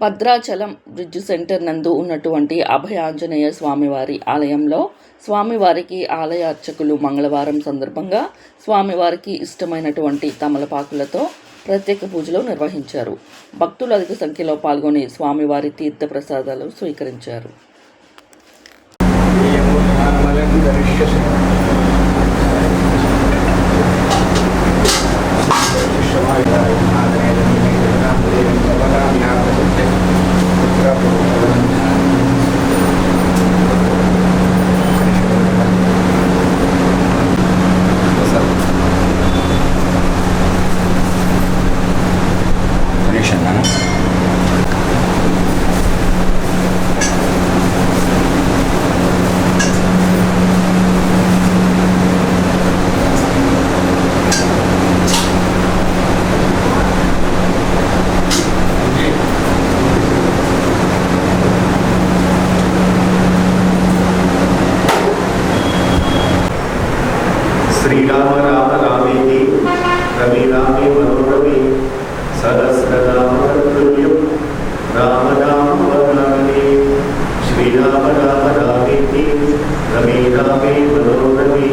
Bhadrachalam bridge centre నందు ఉన్నటువంటి అభయ ఆంజనేయ స్వామివారి ఆలయంలో స్వామివారికి ఆలయ అర్చకులు మంగళవారం సందర్భంగా స్వామివారికి ఇష్టమైనటువంటి తమలపాకులతో ప్రత్యేక పూజలు నిర్వహించారు. భక్తులు అధిక సంఖ్యలో పాల్గొని స్వామివారి తీర్థ ప్రసాదాలు స్వీకరించారు Connection, శ్రీరామ రామ రామేతి రవి రామే మనోరమే సహస్రరామ తత్తుల్యం రామ రామ వరామే శ్రీరామ రామ రామేతి రవి రామే మనోరమే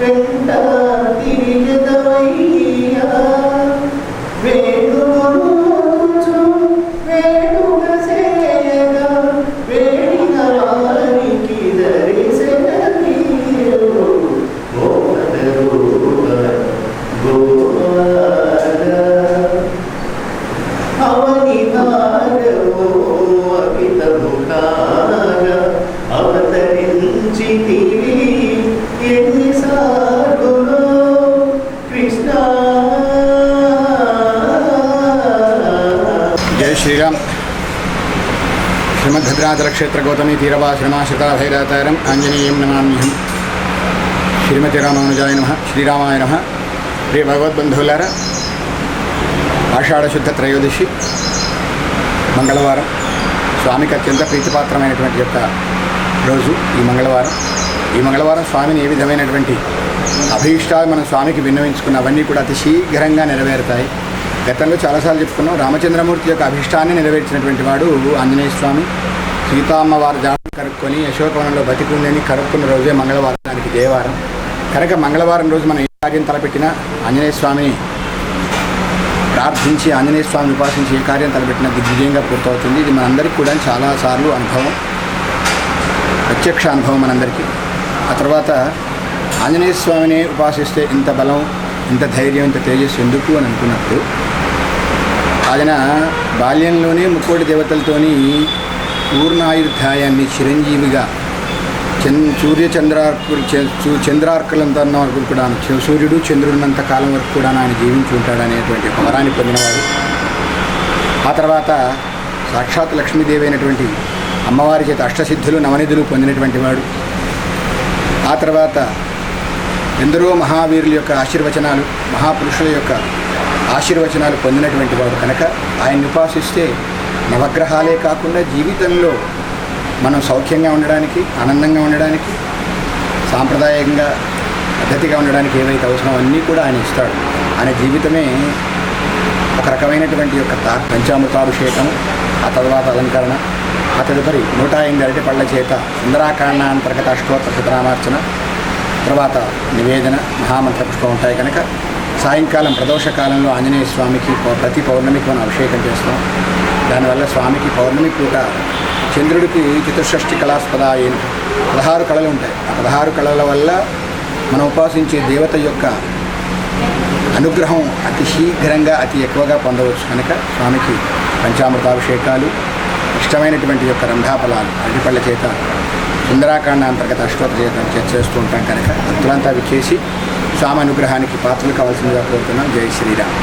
వెంట తిరిగి శ్రీమద్భద్రాచలక్షేత్ర గౌతమి తీరవాశ్రమాశ్రితాభైరాతారం ఆంజనేయం నమామ్యహం. శ్రీమతి రామానుజాయ నమ శ్రీరామాయ నమ. ప్రియ భగవద్బంధువులార ఆషాఢశుద్ధ త్రయోదశి మంగళవారం. స్వామికి అత్యంత ప్రీతిపాత్రమైనటువంటి యొక్క రోజు ఈ మంగళవారం. ఈ మంగళవారం స్వామిని ఏ విధమైనటువంటి అభీష్టాలు మనం స్వామికి విన్నవించుకున్న అవన్నీ కూడా అతి శీఘ్రంగా నెరవేరుతాయి. గతంలో చాలాసార్లు చెప్పుకున్నాం రామచంద్రమూర్తి యొక్క అభిష్టాన్ని నెరవేర్చినటువంటి వాడు ఆంజనేయ స్వామి. సీతామ్మ వారి జాడ కరుక్కొని అశోకవనంలో బతికుందని కరుక్కున్న రోజే మంగళవారం దానికి దేవారం కనుక మంగళవారం రోజు మనం ఏ కార్యం తలపెట్టినా ఆంజనేయ స్వామిని ప్రార్థించి ఆంజనేయ స్వామిని ఉపాసించి ఏ కార్యం తలపెట్టినా దిగ్విజయంగా పూర్తవుతుంది. ఇది మనందరికీ కూడా చాలాసార్లు అనుభవం ప్రత్యక్ష అనుభవం మనందరికీ. ఆ తర్వాత ఆంజనేయ స్వామిని ఉపాసిస్తే ఇంత బలం ఇంత ధైర్యం ఇంత తేజస్సు ఎందుకు అని అనుకున్నప్పుడు ఆయన బాల్యంలోనే ముక్కోటి దేవతలతోని పూర్ణాయుర్ధాయాన్ని చిరంజీవిగా చంద్ సూర్య చంద్రార్కులు చ- చూ- చంద్రార్కులంత వరకు కూడా సూర్యుడు చంద్రుడినంత కాలం వరకు కూడా ఆయన జీవించి ఉంటాడు అనేటువంటి ఒక వరాన్ని పొందినవాడు ఆ తర్వాత సాక్షాత్ లక్ష్మీదేవి అయినటువంటి అమ్మవారి చేత అష్టసిద్ధులు నవనిధులు పొందినటువంటి వాడు. ఆ తర్వాత ఎందరో మహావీరుల యొక్క ఆశీర్వచనాలు మహాపురుషుల యొక్క ఆశీర్వచనాలు పొందినటువంటి వాడు కనుక ఆయన్ని ఉపాసిస్తే నవగ్రహాలే కాకుండా జీవితంలో మనం సౌఖ్యంగా ఉండడానికి ఆనందంగా ఉండడానికి సాంప్రదాయంగా పద్ధతిగా ఉండడానికి ఏవైతే అవసరం అన్నీ కూడా ఆయన ఇస్తాడు. ఆయన జీవితమే ఒక రకమైనటువంటి యొక్క తా- పంచామృతాభిషేకం ఆ తర్వాత అలంకరణ ఆ తదుపరి నూట ఎనిమిది అరటి పళ్ళ చేత సుందరాకాండ అంతర్గత అష్టోత్తర శతనామార్చన తర్వాత నివేదన మహామంత్ర పుష్పం ఉంటాయి కనుక సాయంకాలం ప్రదోష కాలంలో ఆంజనేయ స్వామికి పౌ- ప్రతి పౌర్ణమికి మనం అభిషేకం చేస్తాం. దానివల్ల స్వామికి పౌర్ణమి పూట చంద్రుడికి చతుషష్ఠి కళాస్పద అయిన పదహారు కళలు ఉంటాయి. ఆ పదహారు కళల వల్ల మనం ఉపాసించే దేవత యొక్క అనుగ్రహం అతి శీఘ్రంగా అతి ఎక్కువగా పొందవచ్చు కనుక స్వామికి పంచామృతాభిషేకాలు ఇష్టమైనటువంటి యొక్క రంధాఫలాలు అరటిపళ్ళ చేత ఇందిరాకాండ అంతర్గత అష్టోత్తరం చేస్తూ ఉంటాం కనుక భక్తులంతా అవి చేసి స్వామి అనుగ్రహానికి పాత్రలు కావాల్సిందిగా కోరుతున్నాం. జై శ్రీరామ్.